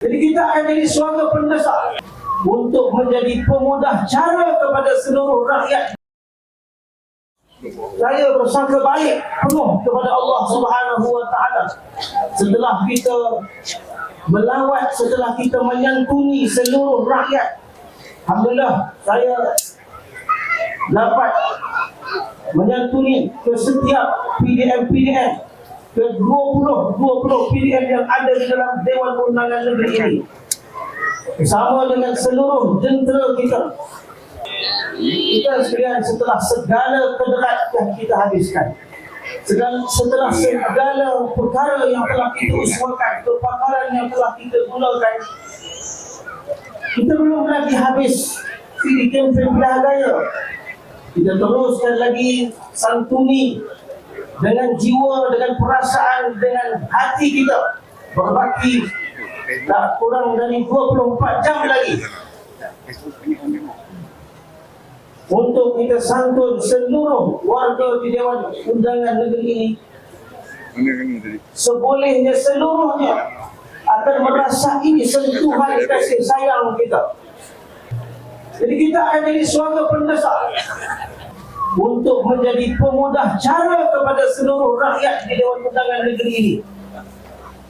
Jadi kita akan jadi suara pendesak untuk menjadi pemudah cara kepada seluruh rakyat. Saya bersangka baik penuh kepada Allah Subhanahu Wa Taala setelah kita melawat, setelah kita menyantuni seluruh rakyat. Alhamdulillah saya dapat menyantuni ke setiap PDM-PDM ke 20 20 PDM yang ada di dalam Dewan Undangan Negeri ini. Bersama dengan seluruh jentera kita. Kita sekalian setelah segala kederat yang kita habiskan segala, setelah segala perkara yang telah kita usahakan kepakaran yang telah kita gunakan kita belum lagi habis di kempen pilihan raya. Kita teruskan lagi santuni dengan jiwa, dengan perasaan, dengan hati kita. Berbakti tak kurang dari 24 jam lagi. Untuk kita santun seluruh warga di Dewan Undangan Negeri ini sebolehnya seluruhnya akan merasai sentuhan kasih sayang kita. Jadi kita akan jadi suara pendesak untuk menjadi pemudah cara kepada seluruh rakyat di Dewan Undangan Negeri ini.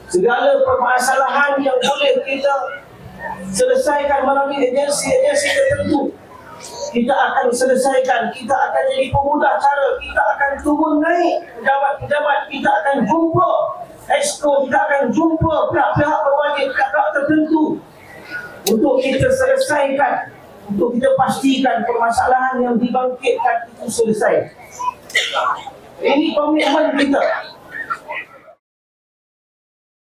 Segala permasalahan yang boleh kita selesaikan melalui agensi-agensi tertentu, kita akan selesaikan, kita akan jadi pemudah cara, kita akan turun naik pejabat-pejabat, kita akan jumpa exco, kita akan jumpa pihak-pihak berwajib, pihak tertentu untuk kita selesaikan, untuk kita pastikan permasalahan yang dibangkitkan itu selesai. Ini komitmen kita.